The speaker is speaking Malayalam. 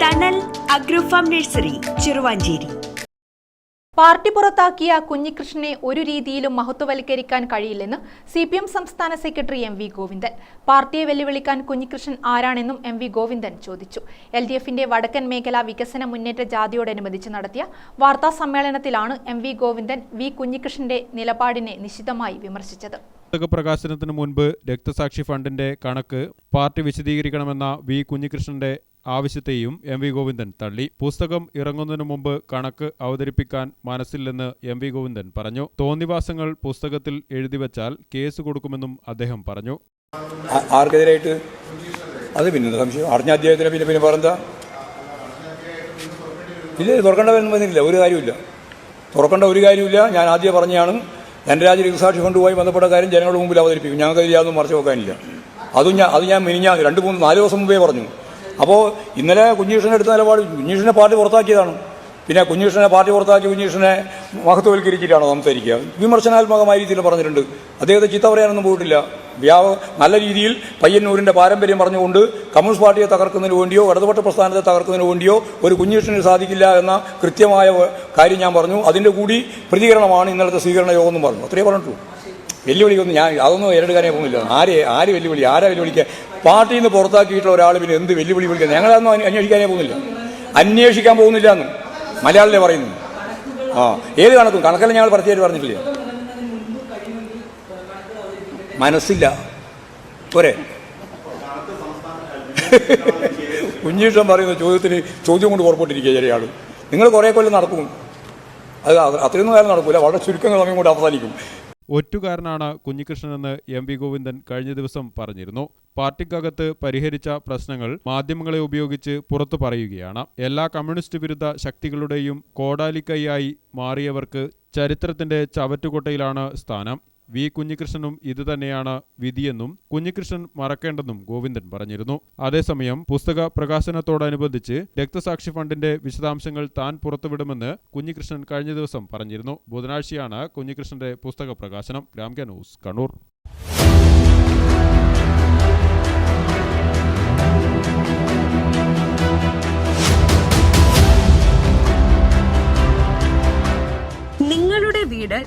തണൽ അഗ്രോഫാം നഴ്സറി ചെറുവാഞ്ചേരി. പാർട്ടി പുറത്താക്കിയ കുഞ്ഞികൃഷ്ണനെ ഒരു രീതിയിലും മഹത്വവൽക്കരിക്കാൻ കഴിയില്ലെന്ന് സി പി എം സംസ്ഥാന സെക്രട്ടറി എം വി ഗോവിന്ദൻ. പാർട്ടിയെ വെല്ലുവിളിക്കാൻ കുഞ്ഞികൃഷ്ണൻ ആരാണെന്നും എം വി ഗോവിന്ദൻ ചോദിച്ചു. എൽ ഡി എഫിന്റെ വടക്കൻ മേഖല വികസന മുന്നേറ്റ ജാഥയോടനുബന്ധിച്ച് നടത്തിയ വാർത്താ സമ്മേളനത്തിലാണ് എം വി ഗോവിന്ദൻ വി കുഞ്ഞികൃഷ്ണന്റെ നിലപാടിനെ നിശിതമായി വിമർശിച്ചത്. പുസ്തക പ്രകാശനത്തിന് മുൻപ് രക്തസാക്ഷി ഫണ്ടിന്റെ കണക്ക് പാർട്ടി വിശദീകരിക്കണമെന്ന വി കുഞ്ഞികൃഷ്ണന്റെ ആവശ്യത്തെയും എം വി ഗോവിന്ദൻ തള്ളി. പുസ്തകം ഇറങ്ങുന്നതിനു മുമ്പ് കണക്ക് അവതരിപ്പിക്കാൻ മനസ്സില്ലെന്ന് എം വി ഗോവിന്ദൻ പറഞ്ഞു. തോന്നിവാസങ്ങൾ പുസ്തകത്തിൽ എഴുതിവെച്ചാൽ കേസ് കൊടുക്കുമെന്നും അദ്ദേഹം പറഞ്ഞു. ആർക്കെതിരായിട്ട്? അത് പിന്നെ സംശയം? അറിഞ്ഞ അദ്ദേഹത്തിന് പിന്നെ പിന്നെ പറഞ്ഞാ ഇല്ല തുറക്കേണ്ടവരൊന്നും പറഞ്ഞില്ല ഒരു കാര്യമില്ല തുറക്കേണ്ട ഒരു കാര്യമില്ല ഞാൻ ആദ്യം പറഞ്ഞാണ് രാജ്യ രക്തസാക്ഷി കൊണ്ടുപോയി ബന്ധപ്പെട്ട കാര്യം ജനങ്ങളുടെ മുമ്പിൽ അവതരിപ്പിക്കും. ഞങ്ങൾക്ക് ഇതിലൊന്നും മറച്ചു വെക്കാനില്ല. അതും ഞാൻ അത് ഞാൻ മിനിഞ്ഞ രണ്ട് മൂന്ന് നാല് ദിവസം മുമ്പേ പറഞ്ഞു. അപ്പോൾ ഇന്നലെ കുഞ്ഞീഷനെ എടുത്ത നിലപാട് കുഞ്ഞീഷനെ പാർട്ടി പുറത്താക്കിയതാണ്. പിന്നെ കുഞ്ഞീഷനെ പാർട്ടി പുറത്താക്കി കുഞ്ഞീഷനെ മഹത്വവൽക്കരിച്ചിട്ടാണോ സംസാരിക്കുക. വിമർശനാത്മകമായ രീതിയിൽ പറഞ്ഞിട്ടുണ്ട്. അദ്ദേഹത്തെ ചീത്ത പറയാനൊന്നും പോയിട്ടില്ല. വ്യാപ നല്ല രീതിയിൽ പയ്യന്നൂരിന്റെ പാരമ്പര്യം പറഞ്ഞുകൊണ്ട് കമ്മ്യൂണിസ്റ്റ് പാർട്ടിയെ തകർക്കുന്നതിന് വേണ്ടിയോ ഇടതുപക്ഷ പ്രസ്ഥാനത്തെ തകർക്കുന്നതിന് വേണ്ടിയോ ഒരു കുഞ്ഞീഷന് സാധിക്കില്ല എന്ന കൃത്യമായ കാര്യം ഞാൻ പറഞ്ഞു. അതിന്റെ കൂടി പ്രതികരണമാണ് ഇന്നലത്തെ സ്വീകരണ യോഗം എന്ന് പറഞ്ഞു. അത്രേ പറഞ്ഞിട്ടുള്ളൂ. വെല്ലുവിളിക്കൊന്നും ഞാൻ അതൊന്നും ഏറ്റെടുക്കാനേ പോകുന്നില്ല. ആര് ആര് വെല്ലുവിളി ആരാ വെല്ലുവിളിക്കുക പാർട്ടിയിൽ നിന്ന് പുറത്താക്കിയിട്ടുള്ള ഒരാൾ പിന്നെ എന്ത് വെല്ലുവിളി വിളിക്കുന്നത് ഞങ്ങളതൊന്നും അന്വേ- അന്വേഷിക്കാനേ പോകുന്നില്ല. അന്വേഷിക്കാൻ പോകുന്നില്ല എന്നും മലയാളിലെ പറയുന്നു. ആ ഏത് കണക്കും? കണക്കല്ല ഞങ്ങൾ പ്രത്യേകിച്ച് പറഞ്ഞിട്ടില്ല. മനസ്സില്ല. പോരെ. കുഞ്ഞീഷ്ടം പറയുന്ന ചോദ്യത്തിന് ചോദ്യം കൊണ്ട് പുറപ്പെട്ടിരിക്കുക ചെറിയ ആൾ നിങ്ങൾ കുറേ കൊല്ലം നടക്കും. അത് അത്രയൊന്നും കാലം നടക്കില്ല വളരെ ചുരുക്കം സമയം കൊണ്ട് അവസാനിക്കും. ഒറ്റുകാരനാണ് കുഞ്ഞികൃഷ്ണനെന്ന് എം വി ഗോവിന്ദൻ കഴിഞ്ഞ ദിവസം പറഞ്ഞിരുന്നു. പാർട്ടിക്കകത്ത് പരിഹരിച്ച പ്രശ്നങ്ങൾ മാധ്യമങ്ങളെ ഉപയോഗിച്ച് പുറത്തു പറയുകയാണ്. എല്ലാ കമ്മ്യൂണിസ്റ്റ് വിരുദ്ധ ശക്തികളുടെയും കോടാലിക്കൈയായി മാറിയവർക്ക് ചരിത്രത്തിന്റെ ചവറ്റുകൊട്ടയിലാണ് സ്ഥാനം. വി. കുഞ്ഞികൃഷ്ണനും ഇതുതന്നെയാണ് വിധിയെന്നും കുഞ്ഞികൃഷ്ണൻ മറക്കേണ്ടെന്നും ഗോവിന്ദൻ പറഞ്ഞിരുന്നു. അതേസമയം പുസ്തക പ്രകാശനത്തോടനുബന്ധിച്ച് രക്തസാക്ഷി ഫണ്ടിന്റെ വിശദാംശങ്ങൾ താൻ പുറത്തുവിടുമെന്ന് കുഞ്ഞികൃഷ്ണൻ കഴിഞ്ഞ ദിവസം പറഞ്ഞിരുന്നു. ബുധനാഴ്ചയാണ് കുഞ്ഞികൃഷ്ണന്റെ പുസ്തക പ്രകാശനം. ഗ്രാംഗ്യ ന്യൂസ് കണ്ണൂർ.